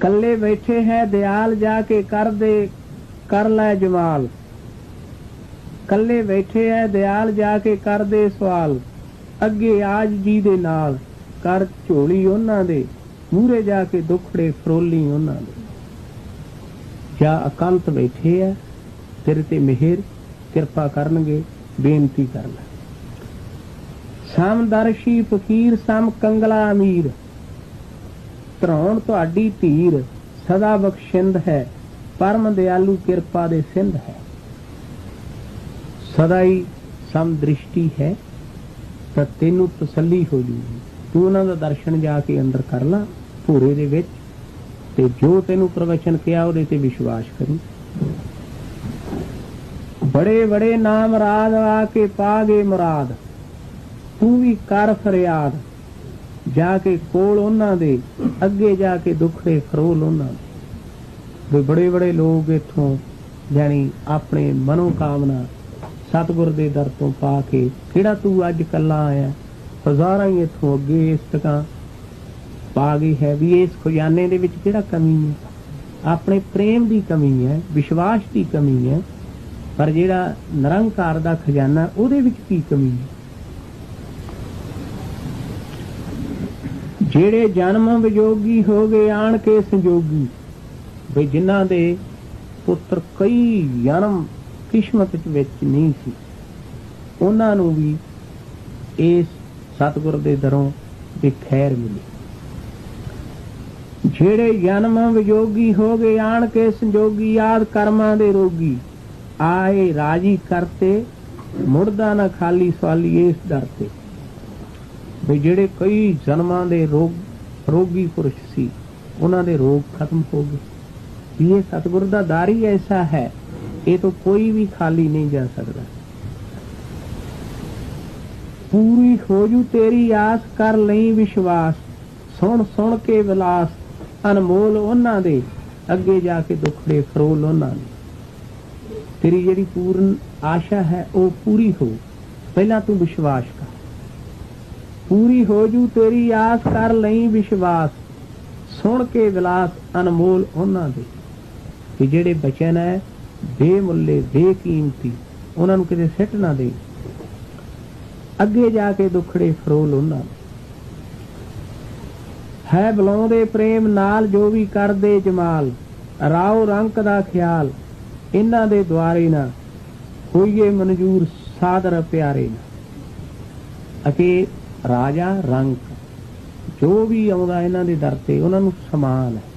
ਕੱਲੇ ਬੈਠੇ ਹੈ, ਦਿਆਲ ਜਾ ਕੇ ਕਰ ਦੇ, ਕਰ ਲੈ ਜਮਾਲ ਕੱਲੇ ਬੈਠੇ ਹੈ, ਦਿਆਲ ਜਾ ਕੇ ਕਰ ਦੇ ਸਵਾਲ। ਅੱਗੇ ਆਜ ਜੀ ਦੇ ਨਾਲ, ਕਰ ਝੋਲੀ ਉਹਨਾਂ ਦੇ। ਮੂਰੇ ਜਾ ਕੇ ਦੁਖੜੇ ਫਰੋਲੀ ਉਹਨਾਂ ਦੇ। ਜਾਂ ਅਕੰਤ ਬੈਠੇ ਆ ਤੇਰੇ ਤੇ ਮਿਹਰ, ਕਿਰਪਾ ਕਰਨਗੇ, ਬੇਨਤੀ ਕਰ ਲੈ। ਸਮਦਰਸ਼ੀ ਫਕੀਰ, ਸਮ ਕੰਗਲਾ ਅਮੀਰ। ਧਰੋਣ ਤੁਹਾਡੀ ਧੀਰ ਸਦਾ ਬਖਸ਼ਿੰਦ ਹੈ, ਪਰਮ ਦਿਆਲੂ ਕਿਰਪਾ ਦੇ ਸਿੰਧ ਹੈ। ਸਦਾ ਹੀ ਸਮਦ੍ਰਿਸ਼ਟੀ ਹੈ ਤਾਂ ਤੈਨੂੰ ਤਸੱਲੀ ਹੋ ਜੂਗੀ। ਤੂੰ ਉਹਨਾਂ ਦਾ ਦਰਸ਼ਨ ਜਾ ਕੇ ਅੰਦਰ ਕਰ ਲਾ, ਭੂਰੇ ਦੇ ਵਿੱਚ, ਤੇ ਜੋ ਤੈਨੂੰ ਪ੍ਰਵਚਨ ਕਿਹਾ ਉਹਦੇ ਤੇ ਵਿਸ਼ਵਾਸ ਕਰੀ। ਬੜੇ ਬੜੇ ਨਾਮ ਰਾਜ ਆ ਕੇ ਪਾਗੇ ਮੁਰਾਦ, ਤੂੰ ਵੀ ਕਰ ਫਰਿਆਦ। ਜਾ ਕੇ ਕੋਲ ਉਹਨਾਂ ਦੇ, ਅੱਗੇ ਜਾ ਕੇ ਦੁੱਖੜੇ ਫਰੋਲ ਉਹਨਾਂ ਦੇ। ਵੀ ਬੜੇ ਬੜੇ ਲੋਕ ਇਥੋਂ ਜਾਨੀ ਆਪਣੇ ਮਨੋ ਕਾਮਨਾ ਸਤਿਗੁਰ ਦੇ ਦਰ ਤੋਂ ਪਾ ਕੇ, ਕਿਹੜਾ ਤੂੰ ਅੱਜ ਕੱਲਾ ਆਇਆ? ਹਜ਼ਾਰਾਂ ਹੀ ਇਥੋਂ ਅੱਗੇ ਇਸ ਤਕਾਂ ਪਾ ਗਈ ਹੈ ਵੀ ਇਸ ਖਜ਼ਾਨੇ ਦੇ ਵਿੱਚ ਕਿਹੜਾ ਕਮੀ ਹੈ? ਆਪਣੇ ਪ੍ਰੇਮ ਦੀ ਕਮੀ ਹੈ, ਵਿਸ਼ਵਾਸ ਦੀ ਕਮੀ ਹੈ, ਪਰ ਜਿਹੜਾ ਨਿਰੰਕਾਰ ਦਾ ਖਜ਼ਾਨਾ ਉਹਦੇ ਵਿੱਚ ਕੀ ਕਮੀ ਹੈ? ਜਿਹੜੇ ਜਨਮ ਵਿਜੋਗੀ ਹੋ ਗਏ, ਆਣ ਕੇ ਸੰਜੋਗੀ। ਬਈ ਜਿਨ੍ਹਾਂ ਦੇ ਪੁੱਤਰ ਕਈ ਜਨਮ ਕਿਸਮਤ ਵਿੱਚ ਨਹੀਂ ਸੀ, ਉਹਨਾਂ ਨੂੰ ਵੀ ਇਸ ਸਤਿਗੁਰ ਦੇ ਦਰੋਂ ਦੀ ਖੈਰ ਮਿਲੀ। ਜਿਹੜੇ ਜਨਮ ਵਿਜੋਗੀ ਹੋ ਗਏ, ਆਣ ਕੇ ਸੰਜੋਗੀ ਯਾਦ ਕਰਮਾਂ ਦੇ ਰੋਗੀ, ਆਏ ਰਾਜੀ ਕਰਤੇ, ਮੁੜਦਾ ਨਾ ਖਾਲੀ ਸਵਾਲੀ ਇਸ ਦਰ ਤੇ। ਵੀ ਜਿਹੜੇ ਕਈ ਜਨਮਾਂ ਦੇ ਰੋਗ, ਰੋਗੀ ਪੁਰਸ਼ ਸੀ, ਉਹਨਾਂ ਦੇ ਰੋਗ ਖਤਮ ਹੋ ਗਏ। ਵੀ ਇਹ ਸਤਿਗੁਰ ਦਾ ਦਰ ਹੀ ਐਸਾ ਹੈ, ਇਹ ਤੋਂ ਕੋਈ ਵੀ ਖਾਲੀ ਨਹੀਂ ਜਾ ਸਕਦਾ। ਪੂਰੀ ਹੋ ਜੂ ਤੇਰੀ ਆਸ, ਕਰ ਲਈ ਵਿਸ਼ਵਾਸ, ਸੁਣ ਸੁਣ ਕੇ ਵਿਲਾਸ, ਅਨਮੋਲ ਉਹਨਾਂ ਦੇ, ਅੱਗੇ ਜਾ ਕੇ ਦੁਖੜੇ ਫਰੋਲ ਉਹਨਾਂ ਦੇ। ਤੇਰੀ ਜਿਹੜੀ ਪੂਰਨ ਆਸ਼ਾ ਹੈ, ਉਹ ਪੂਰੀ ਹੋ। ਪਹਿਲਾਂ ਤੂੰ ਵਿਸ਼ਵਾਸ ਕਰ। ਪੂਰੀ ਹੋ ਜੂ, ਤੇਰੀ ਆਸ ਕਰ ਲਈ ਵਿਸ਼ਵਾਸ। ਸੁਣ ਕੇ ਵਿਲਾਸ ਅਨਮੋਲ ਉਹਨਾਂ ਦੇ। ਕਿ ਜਿਹੜੇ ਬਚਨ ਹੈ, ਬੇਮੁੱਲੇ, ਬੇਕੀਮਤੀ, ਉਹਨਾਂ ਨੂੰ ਕਿਤੇ ਸਿੱਟ ਨਾ ਦੇ ਅੱਗੇ ਜਾ ਕੇ ਦੁਖੜੇ ਫਰੋਲ ਉਹਨਾਂ ਹੈ ਬਲਾਉਂਦੇ ਪ੍ਰੇਮ ਨਾਲ ਜੋ ਵੀ ਕਰਦੇ ਜਮਾਲ। ਰਾਉ ਰੰਕ ਦਾ ਖਿਆਲ, ਇਹਨਾਂ ਦੇ ਦੁਆਰੇ ਨਾ। ਹੋਈਏ ਮਨਜੂਰ ਸਾਦਰ ਪਿਆਰੇ ਨਾ। ਅਕੇ ਰਾਜਾ ਰੰਕ ਜੋ ਵੀ ਆਉਂਦਾ ਇਹਨਾਂ ਦੇ ਦਰ ਤੇ ਉਹਨਾਂ ਨੂੰ ਸਮਾਨ ਹੈ।